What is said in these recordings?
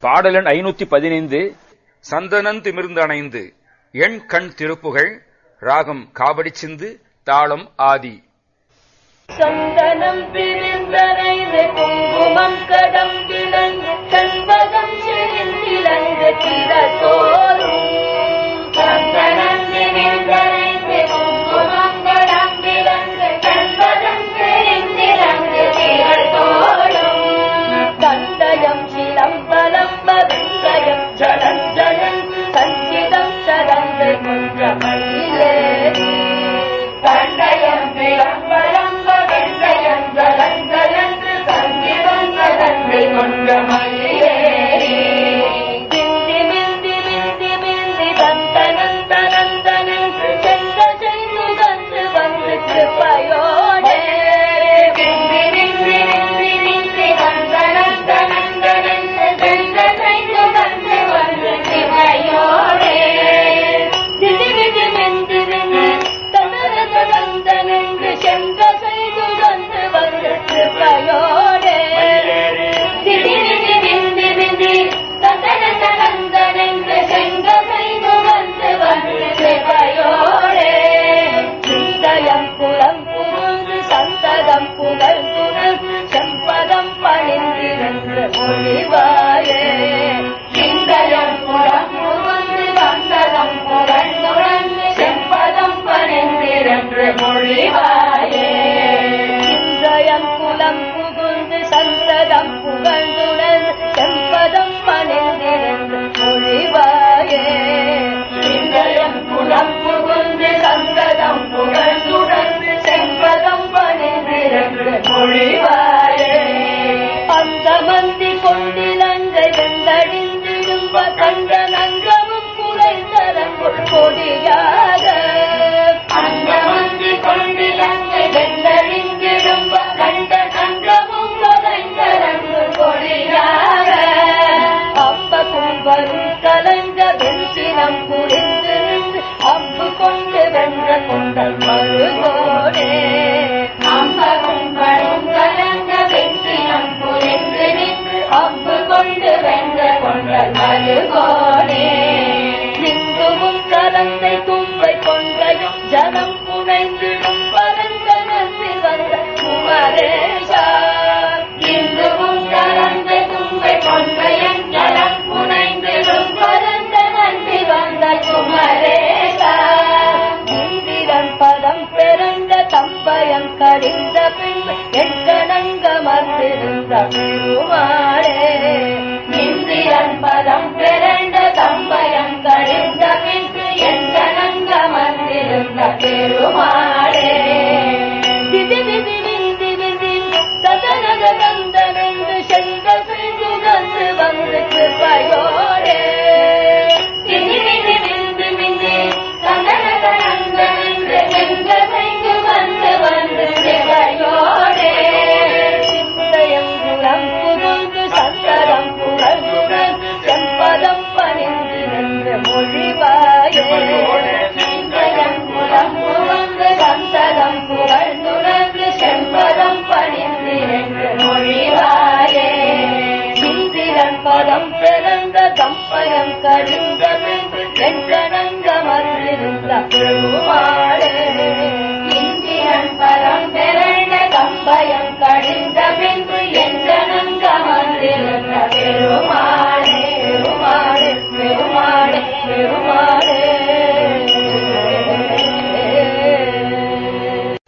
பாடலன் ஐநூத்தி பதினைந்து சந்தனன் திமிர்ந்தணைந்து எண் கண் திருப்புகள் ராகம் காவடி சிந்து தாளம் ஆதி. சந்தனம் பிரிந்தனைந்து குங்குமம் கடம்பிலங்கு கண்பகம் संगति பணிந்திருந்து மொழிவாயே சிந்தயம் புலம் புகுந்து சந்ததம் புகழ்ந்துடன் செம்பதம் பணிந்திருந்து மொழிவாயே சிந்தயம் புலம் புகுந்து சந்ததம் புகழ்ந்துடன் செம்பதம் பணிந்திருந்து மொழிவாயே அந்த மந்தி கொண்டிலங்கை வெந்தடிந்திடும்ப கண்ட நங்கமும் குறைந்தரங்குள் கொடியாக கடிந்த பின்பு எண்கணங்க மறந்திருந்த பெருமாளே இந்திரன் பின்பு பெருமாளே பெருமாளே பெருமாளே பெருமாளே.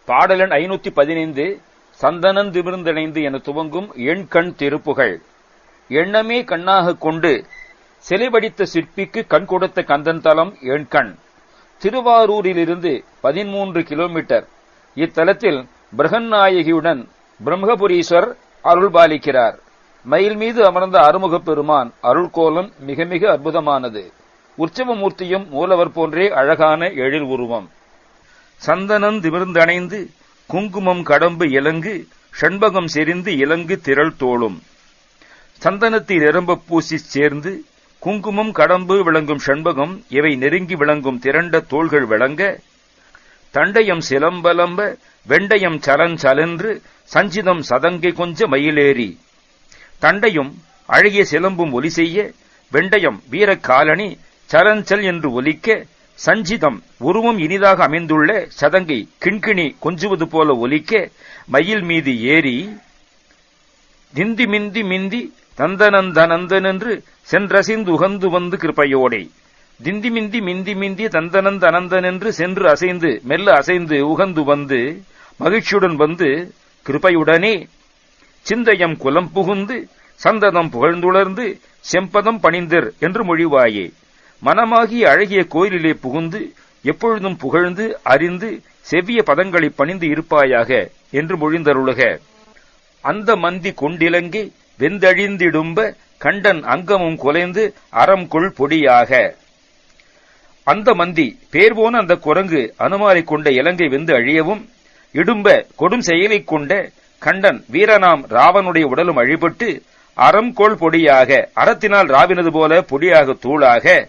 பாடலன் ஐநூத்தி பதினைந்து சந்தனன் திமிர்ந்தணைந்து என துவங்கும் எண் கண் திருப்புகள். எண்ணமே கண்ணாகக் கொண்டு சிலைவடித்த சிற்பிக்கு கண் கொடுத்த கந்தன் தலம் எண்கண் திருவாரூரிலிருந்து பதிமூன்று கிலோமீட்டர். இத்தலத்தில் பிரகன்நாயகியுடன் பிரம்மபுரீஸ்வர் அருள்பாலிக்கிறார். மயில் மீது அமர்ந்த அருமுகப் பெருமான் அருள்கோலம் மிக மிக அற்புதமானது. உற்சவமூர்த்தியும் மூலவர் போன்றே அழகான எழில் உருவம். சந்தனம் திமிர்ந்தணைந்து குங்குமம் கடம்பு இலங்கு ஷண்பகம் செறிந்து இலங்கு திரள் தோளும். சந்தனத்தில் நிரம்ப பூசிச் சேர்ந்து குங்குமம் கடம்பு விளங்கும் செண்பகம் இவை நெருங்கி விளங்கும் திரண்ட தோள்கள் விளங்க தண்டயம் சிலம்பலம்ப வெண்டயம் சலஞ்சலென்று சஞ்சிதம் சதங்கை கொஞ்ச மயிலேறி. தண்டையும் அழகிய சிலம்பும் ஒலி செய்ய வெண்டயம் வீரக்காலனி சலஞ்சல் என்று ஒலிக்க சஞ்சிதம் உருவம் இனிதாக அமைந்துள்ள சதங்கை கிண்கிணி கொஞ்சுவது போல ஒலிக்க மயில் மீது ஏறி திந்தி மிந்தி மிந்தி தந்தனந்தனந்தனென்று சென்றசிந்து உகந்து வந்து கிருபையோடே திந்தி மிந்தி மிந்தி மிந்தி தனந்தன் அனந்தனென்று சென்று அசைந்து மெல்ல அசைந்து உகந்து வந்து மகிழ்ச்சியுடன் வந்து கிருபையுடனே சிந்தயம் குலம் புகுந்து சந்ததம் புகழ்ந்துளர்ந்து செம்பதம் பணிந்தர் என்று மொழிவாயே. மனமாகிய அழகிய கோயிலிலே புகுந்து எப்பொழுதும் புகழ்ந்து அறிந்து செவ்விய பதங்களை பணிந்து இருப்பாயாக என்று மொழிந்தருளுக. அந்த மந்தி கொண்டிலங்கி வெந்தழிந்திடும்ப கண்டன் அங்கமும் குலைந்து அறம் கொள் பொடியாக. அந்த மந்தி பேர் போன அந்த குரங்கு அனுமாரிக் கொண்ட இலங்கை வெந்து அழியவும் இடும்ப கொடும் செயலைக் கொண்ட கண்டன் வீரனாம் ராவனுடைய உடலும் அழிபட்டு அறம் கோள் பொடியாக அறத்தினால் ராவினது போல பொடியாக தூளாக.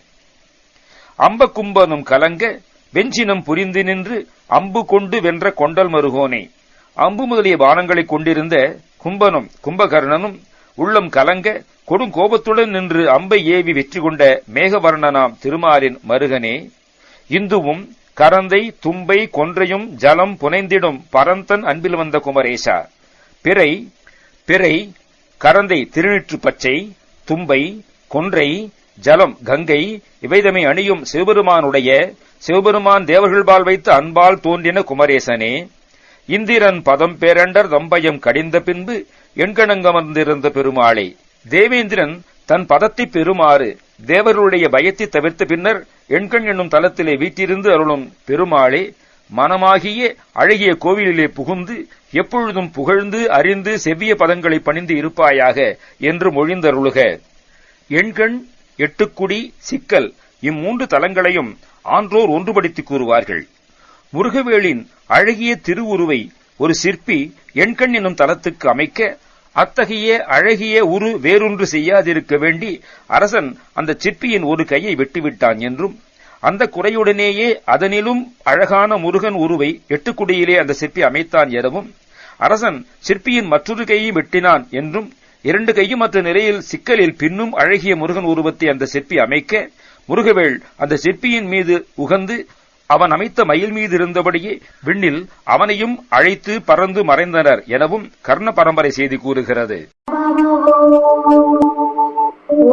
அம்ப கும்பனும் கலங்க வெஞ்சினம் புரிந்து நின்று அம்பு கொண்டு வென்ற கொண்டல் மருகோனே. அம்பு முதலிய பானங்களைக் கொண்டிருந்த கும்பனும் கும்பகர்ணனும் உள்ளம் கலங்க கொடும் கோபத்துடன் நின்று அம்பை ஏவி வெற்றி கொண்ட மேகவர்ணனாம் திருமாலின் மருகனே இந்துவும் கரந்தை தும்பை கொன்றையும் ஜலம் புனைந்திடும் பரந்தன் அன்பில் வந்த குமரேசா. பிறை பிறை கரந்தை திருநிற்று பச்சை தும்பை கொன்றை ஜலம் கங்கை இவைதமை அணியும் சிவபெருமானுடைய சிவபெருமான் தேவர்கள்பால் வைத்து அன்பால் தோன்றின குமரேசனே. இந்திரன் பதம் பேரண்டர் தம்பயம் கடிந்த பின்பு எண்கணங்கமர்ந்திருந்த பெருமாளே. தேவேந்திரன் தன் பதத்தை பெறுமாறு தேவர்களுடைய பயத்தை தவிர்த்த பின்னர் எண்கண் என்னும் தலத்திலே வீட்டிருந்து அருளும் பெருமாளே மனமாகிய அழகிய கோவிலிலே புகுந்து எப்பொழுதும் புகழ்ந்து அறிந்து செவ்விய பதங்களை பணிந்து இருப்பாயாக என்று மொழிந்தருளுக. எண்கண் எட்டுக்குடி சிக்கல் இம்மூன்று தலங்களையும் ஆன்றோர் ஒன்றுபடுத்தி கூறுவார்கள். முருகவேளின் அழகிய திருவுருவை ஒரு சிற்பி எண்கண் எனும் தலத்துக்கு அமைக்க அத்தகைய அழகிய உரு வேறொன்று செய்யாதிருக்க வேண்டி அரசன் அந்த சிற்பியின் ஒரு கையை வெட்டிவிட்டான் என்றும் அந்த குறையுடனேயே அதனிலும் அழகான முருகன் உருவை எட்டுக்குடியிலே அந்த சிற்பி அமைத்தான் எனவும் அரசன் சிற்பியின் மற்றொரு கையை வெட்டினான் என்றும் இரண்டு கையும் மற்ற நிலையில் சிக்கலில் பின்னும் அழகிய முருகன் உருவத்தை அந்த சிற்பி அமைக்க முருகவேள் அந்த சிற்பியின் மீது உகந்து அவன் அமைத்த மயில் மீது இருந்தபடியே விண்ணில் அவனையும் அழைத்து பறந்து மறைந்தனர் எனவும் கர்ண பரம்பரை செய்தி கூறுகிறது. ॐ